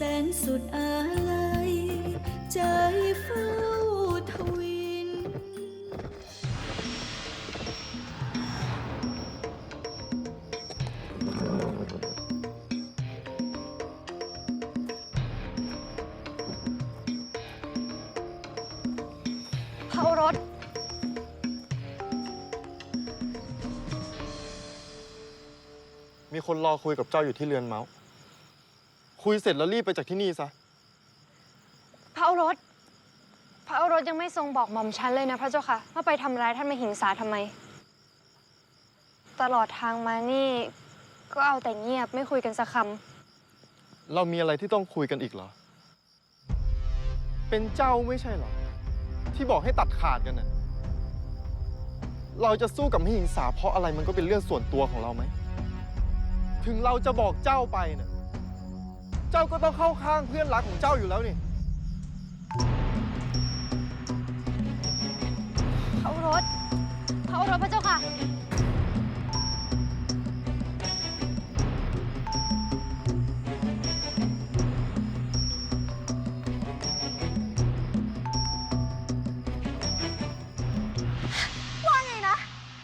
แสนสุดอาลัยใจเฝ้าทวินพระโอรสมีคนรอคุยกับเจ้าอยู่ที่เรือนเมาส์ คุยเสร็จแล้วรีบไปจากที่นี่ซะ พระโอรส พระโอรสยังไม่ทรงบอกหม่อมฉันเลยนะพระเจ้าค่ะว่าไปทำร้ายท่านมหิงสาทำไม ตลอดทางมานี่ก็เอาแต่เงียบไม่คุยกันสักคเรามีอะไรที่ต้องคุยกันอีกเหรอ เป็นเจ้าไม่ใช่เหรอ ที่บอกให้ตัดขาดกันน่ะ เราจะสู้กับมหิงสาเพราะอะไรมันก็เป็นเรื่องส่วนตัวของเราไหม ถึงเราจะบอกเจ้าไปน่ะ เจ้าก็ต้องเข้าข้างเพื่อนรักของเจ้าอยู่แล้วนี่ำพระโอรสพระโอรสพระเจ้าค่ะ ว่าไงนะ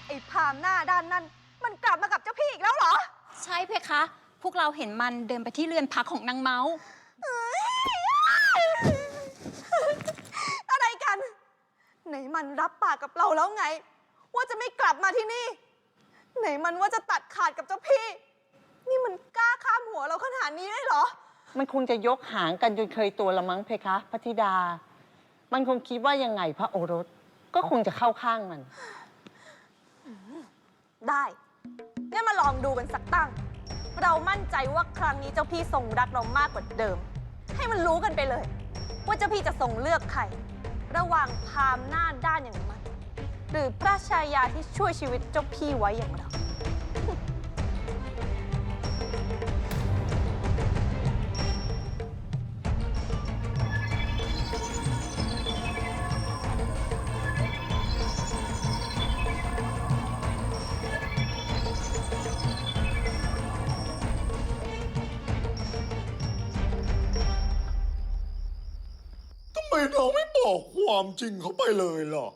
ไอ้พรามหน้าด้านนั้นมันกลับมากับเจ้าพี่อีกแล้วเหรอ ใช่เพคะ พวกเราเห็นมันเดินไปที่เรือนพักของนางเมาส์อะไรกัน ไหนมันรับปากกับเราแล้วไง ว่าจะไม่กลับมาที่นี่ ไหนมันว่าจะตัดขาดกับเจ้าพี่ นี่มันกล้าข้ามหัวเราขนาดนี้เลยเหรอ มันคงจะยกหางกันจนเคยตัวละมั้งเพคะพระธิดา มันคงคิดว่ายังไงพระโอรส ก็คงจะเข้าข้างมัน ได้งั้นมาลองดูกันสักตั้ง เรามั่นใจว่าครั้งนี้เจ้าพี่ทรงรักเรามากกว่าเดิม ให้มันรู้กันไปเลย ว่าเจ้าพี่จะทรงเลือกใคร ระหว่างพามหน้าด้านอย่างมัน หรือพระชายาที่ช่วยชีวิตเจ้าพี่ไว้อย่างเรา ความจริงเขาไปเลยล่ะ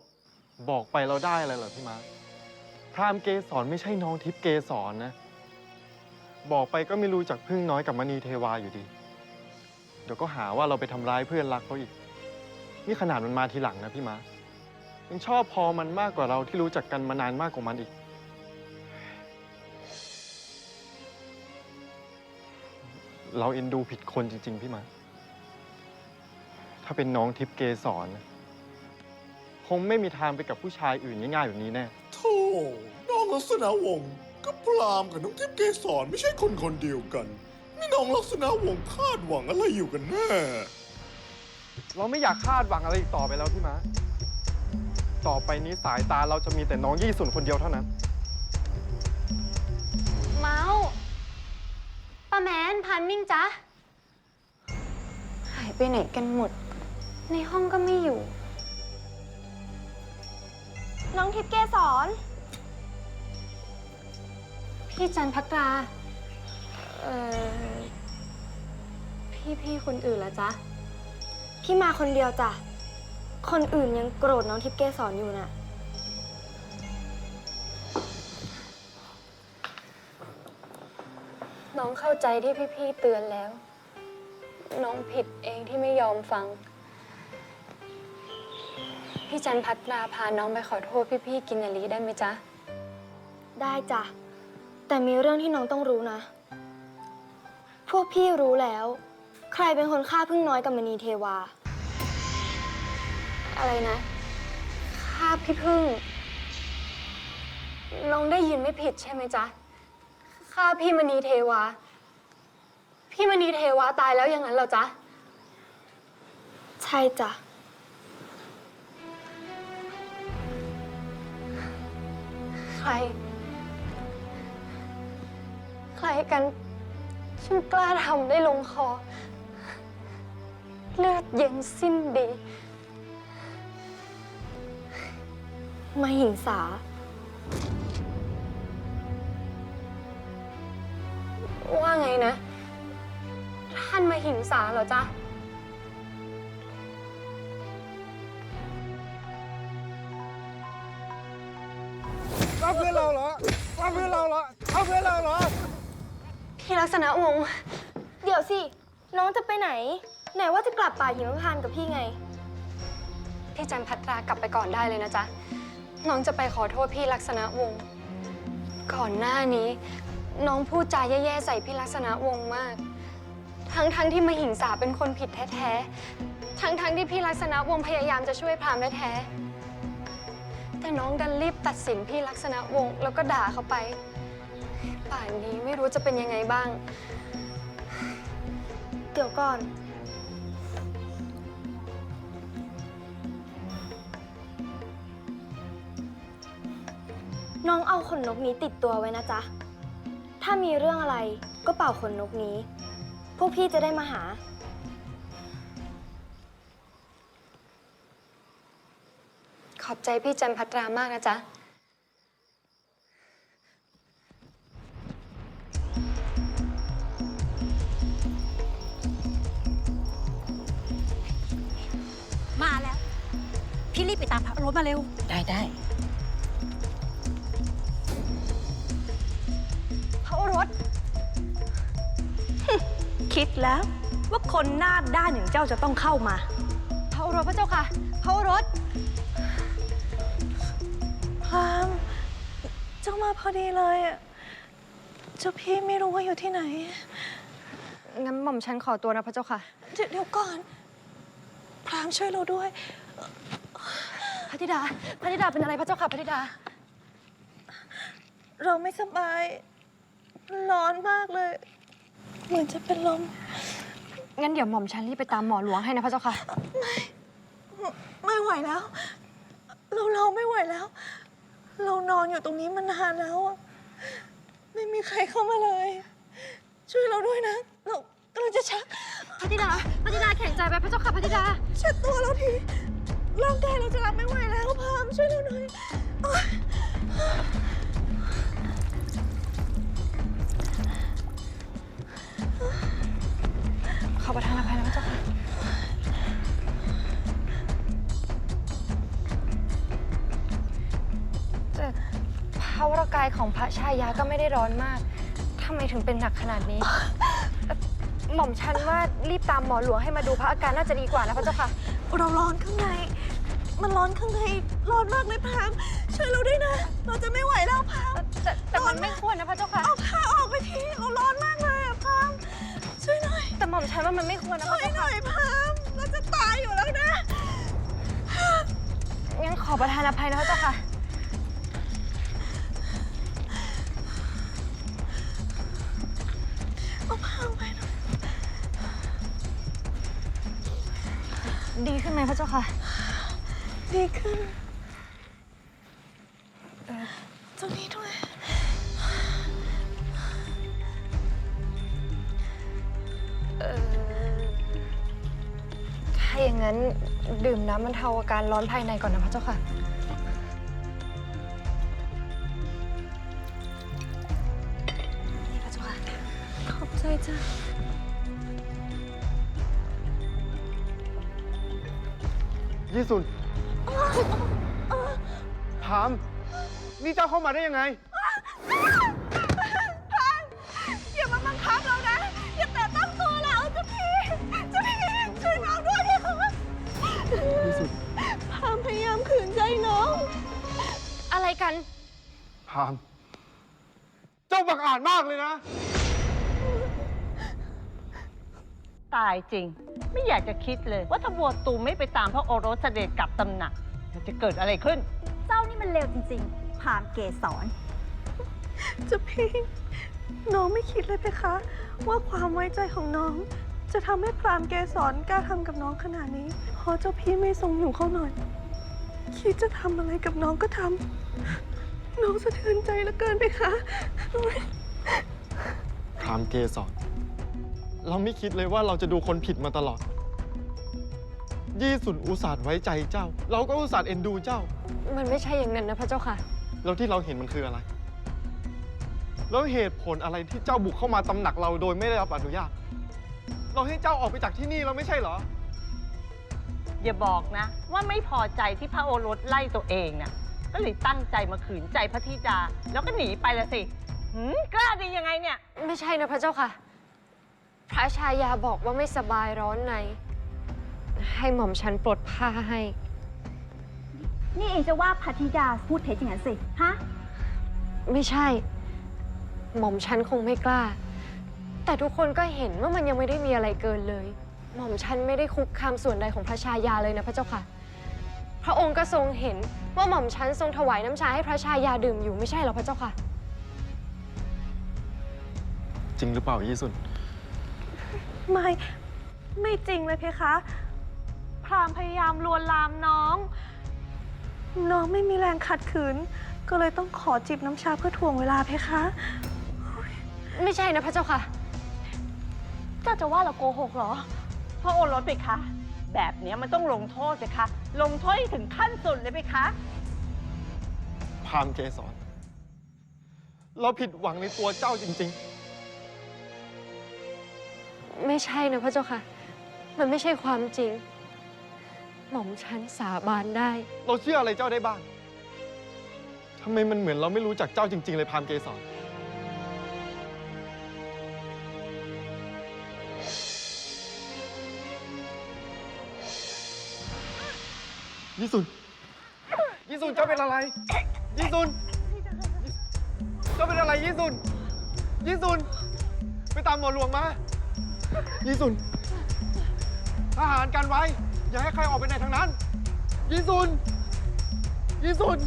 บอกไปเราได้อะไรเหรอพี่มาร์คพรามเกสรไม่ใช่น้องทิพย์เกสรนะ บอกไปก็ไม่รู้จักพึ่งน้อยกับมณีเทวาอยู่ดี เดี๋ยวก็หาว่าเราไปทำร้ายเพื่อนรักเขาอีก นี่ขนาดมันมาทีหลังนะพี่มาร์คยังชอบพอมันมากกว่าเราที่รู้จักกันมานานมากกว่ามันอีก เราเอ็นดูผิดคนจริง ๆ พี่มาร์คถ้าเป็นน้องทิพย์เกสรนะ คงไม่มีทางไปกับผู้ชายอื่นง่ายๆแบบนี้แน่ โธ่น้องลักษณะวงศ์ก็พรามกับน้องทิพย์เกสรไม่ใช่คนคนเดียวกัน นี่น้องลักษณะวงศ์คาดหวังอะไรอยู่กันแน่ เราไม่อยากคาดหวังอะไรอีกต่อไปแล้วพี่ม้า ต่อไปนี้สายตาเราจะมีแต่น้องยี่สุนคนเดียวเท่านั้น เมาส์ป้าแมนพันมิ่งจ๊ะ หายไปไหนกันหมด ในห้องก็ไม่อยู่ น้องทิพย์เกสรพี่จันพักรา เอ่อ พี่พี่ๆคนอื่นละจ๊ะ พี่มาคนเดียวจ้ะ คนอื่นยังโกรธน้องทิพย์เกสรอยู่น่ะ น้องเข้าใจที่พี่พี่ๆเตือนแล้ว น้องผิดเองที่ไม่ยอมฟัง พี่จันพัตราพาน้องไปขอโทษพี่พี่ๆกินนารีได้ไหมจ๊ะ ได้จ้ะ แต่มีเรื่องที่น้องต้องรู้นะ พวกพี่รู้แล้ว ใครเป็นคนฆ่าพึ่งน้อยกับมณีเทวา อะไรนะฆ่าพี่พึ่ง น้องได้ยินไม่ผิดใช่ไหมจ๊ะฆ่าพี่มณีเทวา พี่มณีเทวาตายแล้วอย่างนั้นเหรอจ๊ะ ใช่จ้ะ ร ใครกันช่างกล้าทำได้ลงคอ เลือดเย็นสิ้นดี มาหิงสา ว่าไงนะถ้าานมาหิงสาเหรอจ๊ะ ว่าเพื่อนเราเหรอว่าเพื่อนเราเหรอเอาเพื่อนเราเหรอ พี่ลักษณะวงศ์เดี๋ยวสิ น้องจะไปไหน ไหนว่าจะกลับป่าหิมพานต์กับพี่ไง พี่จันพัตรากลับไปก่อนได้เลยนะจ๊ะ น้องจะไปขอโทษพี่ลักษณะวงศ์ก่อนหน้านี้ น้องพูดจาแย่ๆใส่พี่ลักษณะวงศ์มาก ทั้งๆที่มาหิงสาเป็นคนผิดแท้ๆ ทั้งๆที่พี่ลักษณะวงศ์พยายามจะช่วยพรามแท้ๆ แต่น้องดันรีบตัดสินพี่ลักษณะวงศ์แล้วก็ด่าเขาไป ป่านนี้ไม่รู้จะเป็นยังไงบ้าง เดี๋ยวก่อน น้องเอาขนนกนี้ติดตัวไว้นะจ๊ะ ถ้ามีเรื่องอะไรก็เป่าขนนกนี้ พวกพี่จะได้มาหา ขอบใจพี่จันพัตรามากนะจ๊ะ มาแล้ว พี่รีบไปตามพระโอรสมาเร็ว ได้ได้พระโอรส คิดแล้ว ว่าคนหน้าด้านอย่างเจ้าจะต้องเข้ามา พระโอรสพระเจ้าค่ะ พระโอรส พรามเจ้ามาพอดีเลยอะเจ้าพี่ไม่รู้ว่าอยู่ที่ไหน งั้นหม่อมฉันขอตัวนะพระเจ้าค่ะ เดี๋ยวเดี๋ยวก่อน พรามช่วยเราด้วย พระธิดา พระธิดาเป็นอะไรพระเจ้าค่ะพระธิดา เราไม่สบาย ร้อนมากเลย เหมือนจะเป็นลม งั้นเดี๋ยวหม่อมฉันรีบไปตามหมอหลวงให้นะพระเจ้าค่ะ ไม่ไหวแล้ว เราเราไม่ไหวแล้ว เรานอนอยู่ตรงนี้มานานแล้วอะไม่มีใครเข้ามาเลย ช่วยเราด้วยนะ เรากำลังจะชักพระธิดาพระธิดาแข็งใจไปพระเจ้าค่ะพระธิดา เช็ดตัวเราทีร่างกายเราจะรับไม่ไหวแล้วพามช่วยเราหน่อยโอ๊ยายของพระชายาก็ไม่ได้ร้อนมากทำไมถึงเป็นหนักขนาดนี้เอ่อหม่อมฉันว่ารีบตามหมอหลวงให้มาดูพระอาการน่าจะดีกว่านะพระเจ้าค่ะ เราร้อนข้างใน มันร้อนข้างใน ร้อนมากเลยพามช่วยเราด้วยนะ เราจะไม่ไหวแล้วพามแต่แต่มันไม่ควรนะพระเจ้าค่ะ เอาผ้าออกไปทีเราร้อนมากเลยอะพามช่วยหน่อย แต่หม่อมฉันว่ามันไม่ควรนะพช่ระวยเจ้าหค่ะน่อยพามเราจะตายอยู่แล้วนะงั้นขอประทานอภัยนะพระเจ้าค่ะ เจ้าค่ะ ดีขึ้นตรงนี้ด้วย เอ่อถ้าอย่างนั้นดื่มน้ำบรรเทาอาการร้อนภายในก่อนนะพระเจ้าค่ะ นี่พระเจ้าค่ะ ขอบใจจ้ะ ยี่สุนถามนี่เจ้าเข้ามาได้ยังไงอย่ามาบังคับเรานะ อย่าแตะต้องตัวเราเจ้าพี่เจ้าพี่ช่วยน้องด้วยนะคะยี่สุนพามพยายามขืนใจน้อง อะไรกันถาม เจ้าบังอาจมากเลยนะ ตายจริง ไม่อยากจะคิดเลย ว่าถ้าบัวตูมไม่ไปตามพระโอรสเสด็จกลับตำหนักจะเกิดอะไรขึ้น เจ้านี่มันเลวจริงๆพรามเกสรเจ้าพี่น้องไม่คิดเลยเพคะ ว่าความไว้ใจของน้อง จะทำให้พรามเกสรกล้าทำกับน้องขนาดนี้เพราะเจ้าพี่ไม่ทรงอยู่เขาหน่อย คิดจะทำอะไรกับน้องก็ทำน้องสะเทือนใจเหลือเกินเพคะพรามเกสร เราไม่คิดเลยว่าเราจะดูคนผิดมาตลอด ยี่สุนอุตส่าห์ไว้ใจเจ้า เราก็อุตส่าห์เอ็นดูเจ้า มันไม่ใช่อย่างนั้นนะพระเจ้าค่ะ แล้วที่เราเห็นมันคืออะไร แล้วเหตุผลอะไรที่เจ้าบุกเข้ามาตำหนักเราโดยไม่ได้รับอนุญาต เราให้เจ้าออกไปจากที่นี่แล้วไม่ใช่เหรอ อย่าบอกนะ ว่าไม่พอใจที่พระโอรสไล่ตัวเองน่ะก็เลยตั้งใจมาขืนใจพระธิดา แล้วก็หนีไปละสิหืมกล้าดียังไงเนี่ย ไม่ใช่นะพระเจ้าค่ะ พระชายาบอกว่าไม่สบายร้อนใน ให้หม่อมฉันปลดผ้าให้ นี่เองจะว่าพัทธิดาพูดเท็จอย่างนั้นสิ ฮะ ไม่ใช่ หม่อมฉันคงไม่กล้า แต่ทุกคนก็เห็นว่ามันยังไม่ได้มีอะไรเกินเลย หม่อมฉันไม่ได้คุกคามส่วนใดของพระชายาเลยนะพระเจ้าค่ะ พระองค์ก็ทรงเห็นว่าหม่อมฉันทรงถวายน้ำชาให้พระชายาดื่มอยู่ไม่ใช่เหรอพระเจ้าค่ะ จริงหรือเปล่ายี่สุน ไม่ ไม่จริงเลยเพคะ พรามพยายามลวนลามน้อง น้องไม่มีแรงขัดขืน ก็เลยต้องขอจิบน้ำชาเพื่อถ่วงเวลาเพคะ ไม่ใช่นะพระเจ้าค่ะ เจ้าจะว่าเราโกหกเหรอ พระโอรสไปคะ แบบเนี้ยมันต้องลงโทษสิคะ ลงโทษให้ถึงขั้นสุดเลยไปคะพรามเกสรเราผิดหวังในตัวเจ้าจริง ไม่ใช่นะพระเจ้าค่ะ มันไม่ใช่ความจริง หม่อมฉันสาบานได้ เราเชื่ออะไรเจ้าได้บ้างทำไมมันเหมือนเราไม่รู้จักเจ้าจริง ๆ เลยพามเกสรยี่สุนยี่สุนเจ้าเป็นอะไรยี่สุนเจ้าเป็นอะไรยี่สุนยี่สุนไปตามหมอหลวงมา ยีสุนทหารกันไว้ อย่าให้ใครออกไปไหนทางนั้นยีสุนยีสุน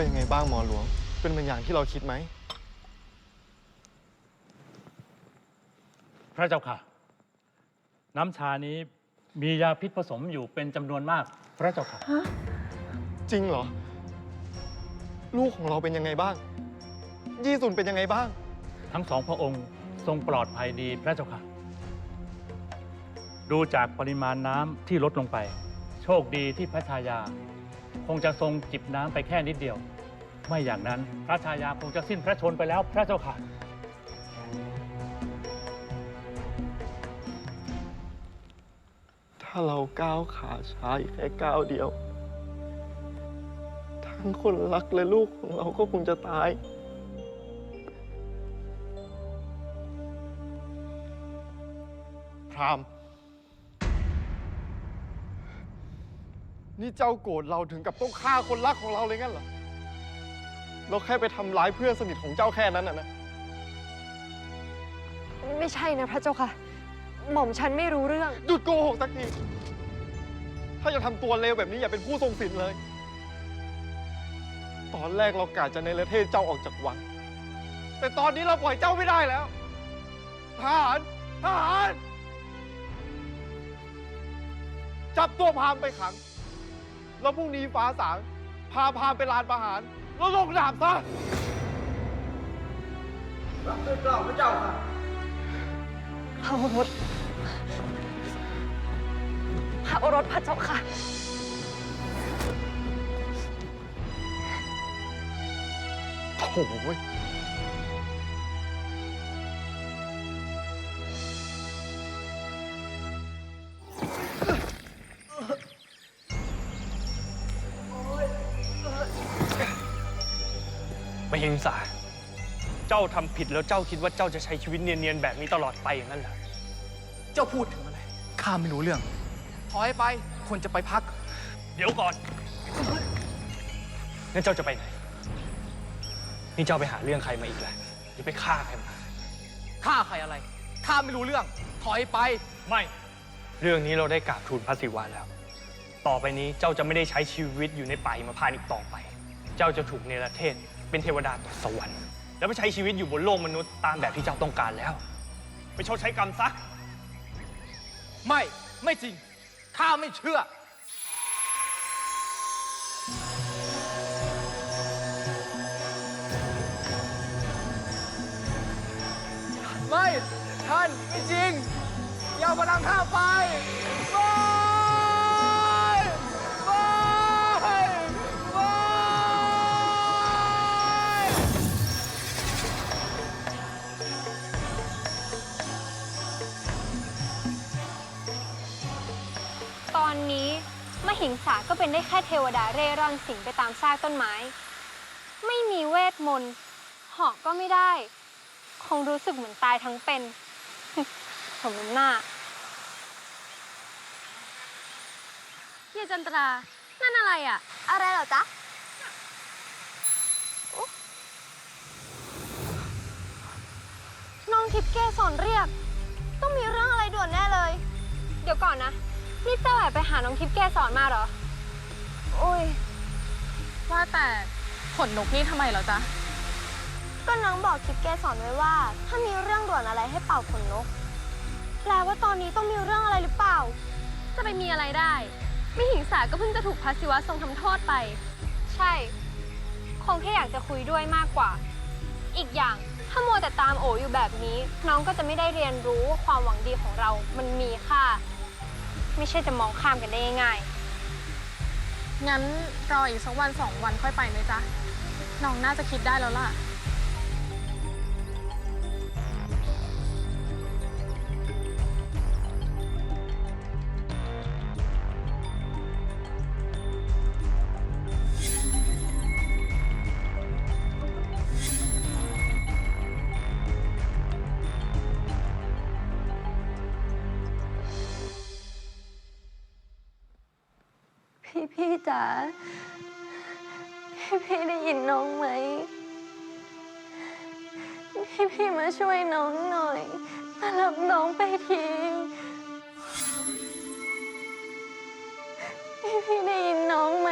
ว่ายังไงบ้างหมอหลวง เป็นเหมือนอย่างที่เราคิดไหม พระเจ้าค่ะ น้ำชานี้มียาพิษผสมอยู่เป็นจำนวนมาก พระเจ้าค่ะ จริงเหรอ ลูกของเราเป็นยังไงบ้าง ยี่สุนเป็นยังไงบ้าง ทั้งสองพระองค์ทรงปลอดภัยดีพระเจ้าค่ะ ดูจากปริมาณน้ำที่ลดลงไป โชคดีที่พระชายาค งจะทรงจิบน้ำไปแค่นิดเดียว ไม่อย่างนั้นพระชายาคงจะสิ้นพระชนม์ไปแล้วพระเจ้าค่ะ ถ้าเราก้าวขาช้าอีกแค่ก้าวเดียว ทั้งคนรักและลูกของเราก็คงจะตาย พราม นี่เจ้าโกรธเราถึงกับต้องฆ่าคนรักของเราเลยงั้นเหรอ เราแค่ไปทำร้ายเพื่อนสนิทของเจ้าแค่นั้นน่ะนะ ไม่ใช่นะพระเจ้าค่ะ หม่อมฉันไม่รู้เรื่อง หยุดโกหกสักที ถ้าจะทำตัวเลวแบบนี้อย่าเป็นผู้ทรงศีลเลย ตอนแรกเรากะจะในประเทศเจ้าออกจากวัง แต่ตอนนี้เราปล่อยเจ้าไม่ได้แล้ว ทหาร ทหาร จับตัวพรามไปขัง แล้วพรุ่งนี้ฟ้าสาง พาพรามไปลานประหาร แล้วลงดาบซะพระโอรสพระโอรสพระเจ้าค่ะโถ่เว้ย ห็นสา เจ้าทำผิดแล้วเจ้าคิดว่าเจ้าจะใช้ชีวิตเนียนๆแบบนี้ตลอดไปอย่างนั้นเหรอ เจ้าพูดถึงอะไร ข้าไม่รู้เรื่อง ถอยไป คนจะไปพัก เดี๋ยวก่อน งั้นเจ้าจะไปไหน นี่เจ้าไปหาเรื่องใครมาอีกแล้วหรือไปฆ่าใครมา ข้าใครอะไร ข้าไม่รู้เรื่อง ถอยไป ไม่ เรื่องนี้เราได้กราบทูลพระศิวะแล้ว ต่อไปนี้เจ้าจะไม่ได้ใช้ชีวิตอยู่ในป่าหิมาพานต์อีกต่อไป เจ้าจะถูกเนรเทศ เป็นเทวดาต่อสวรรค์ แล้วไปใช้ชีวิตอยู่บนโลกมนุษย์ตามแบบที่เจ้าต้องการแล้ว ไปชดใช้กรรมซะ ไม่ไม่จริง ข้าไม่เชื่อ ไม่ ท่าน ไม่จริง อย่าเอาพลังข้าไปไม่ มหิงสาก็เป็นได้แค่เทวดาเร่ร่อนสิงไปตามซากต้นไม้ ไม่มีเวทมนต์เหาะก็ไม่ได้ คงรู้สึกเหมือนตายทั้งเป็น สมน้ำหน้าเฮียจันตรา นั่นอะไรอะ อะไรเหรอจ๊ะ น้องทิพย์เกสอนเรียก ต้องมีเรื่องอะไรด่วนแน่เลย เดี๋ยวก่อนนะ นี่เจ้าแอบไปหาน้องทิพย์แกสอนมาเหรอ อุ้ย ว่าแต่ขนนกนี่ทำไมเหรอจ๊ะ ก็น้องบอกทิพย์เกสอนไว้ว่า ถ้ามีเรื่องด่วนอะไรให้เป่าขนนก แปลว่าตอนนี้ต้องมีเรื่องอะไรหรือเปล่า จะไปมีอะไรได้ มิหิงสาก็เพิ่งจะถูกพระศิวะทรงทำโทษไป ใช่ คงแค่อยากจะคุยด้วยมากกว่า อีกอย่าง ถ้ามัวแต่ตามโออยู่แบบนี้ น้องก็จะไม่ได้เรียนรู้ว่าความหวังดีของเรามันมีค่า ไม่ใช่จะมองข้ามกันได้ง่ายงั้นรออีกสักวันสองวันค่อยไปไหมจ๊ะน้องน่าจะคิดได้แล้วล่ะ พี่จ๋าพี่พี่ได้ยินน้องไหม พี่พี่มาช่วยน้องหน่อย มารับน้องไปที พี่พี่ได้ยินน้องไหม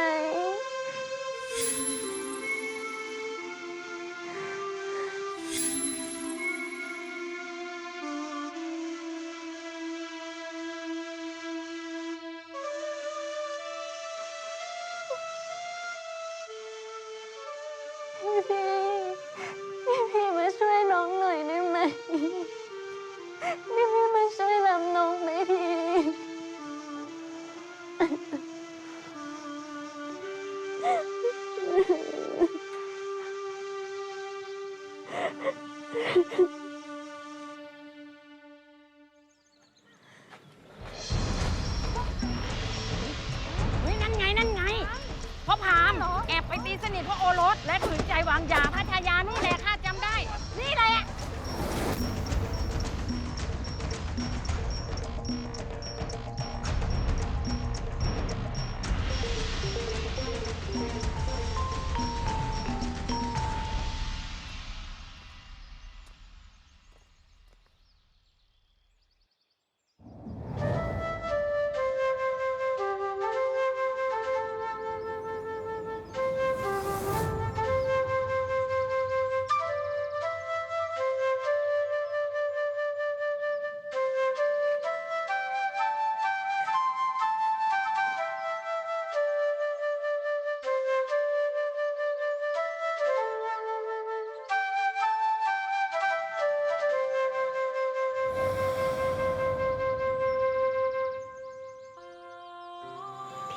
พี่พี่พี่มาช่วยน้องหน่อยได้ไหมพี่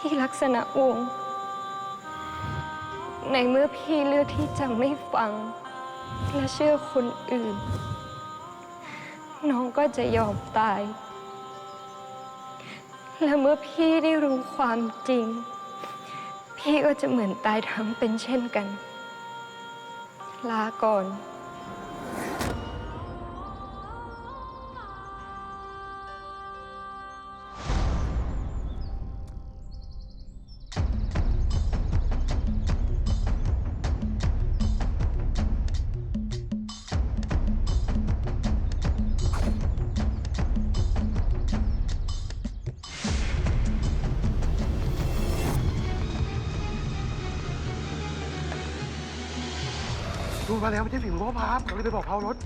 พี่ลักษณะวงศ์ในเมื่อพี่เลือกที่จะไม่ฟัง และเชื่อคนอื่น น้องก็จะยอมตาย และเมื่อพี่ได้รู้ความจริง พี่ก็จะเหมือนตายทั้งเป็นเช่นกัน ลาก่อน มาแล้วไม่ใช่ฝีมือพ่อพามเราเลยไปบอกเขารถ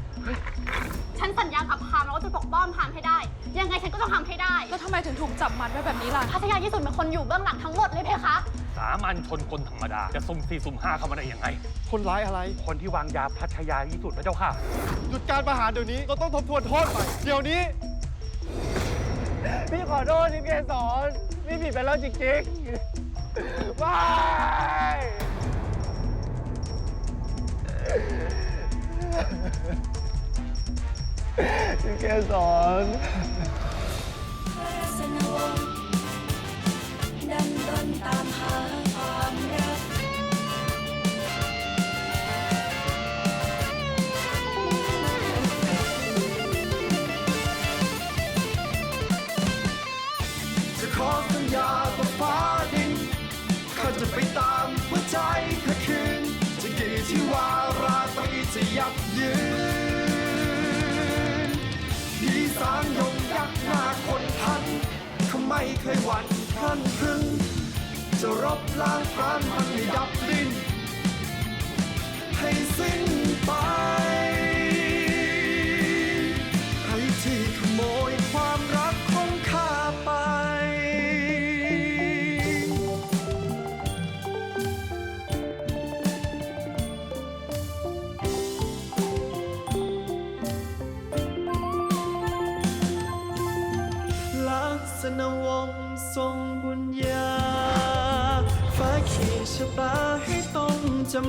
ฉันสัญญากับพามแล้วว่าจะปกป้องพามให้ได้ ยังไงฉันก็ต้องทำให้ได้แล้วทำไมถึงถูกจับมัดไว้แบบนี้ล่ะ พัทยาญี่ปุ่นเป็นคนอยู่เบื้องหลังทั้งหมดเลยเพคะ สามัญชนคนธรรมดา จะสุ่มสี่สุ่มห้าเข้ามาได้ยังไง คนร้ายอะไร คนที่วางยาพัชยาที่สุดพระเจ้าค่ะ หยุดการประหารเดี๋ยวนี้เราต้องทบทวนโทษใหม่เดี๋ยวนี้ พี่ขอโทษทิพย์เกสรพี่ผิดไปแล้วจริงๆบายทิ พย์เกสรสนดันดนตามหา ไม่เคยหวั่นพลันพรึง จะรบล้างพรานมันให้ดับดิน ให้สิ้นไป ร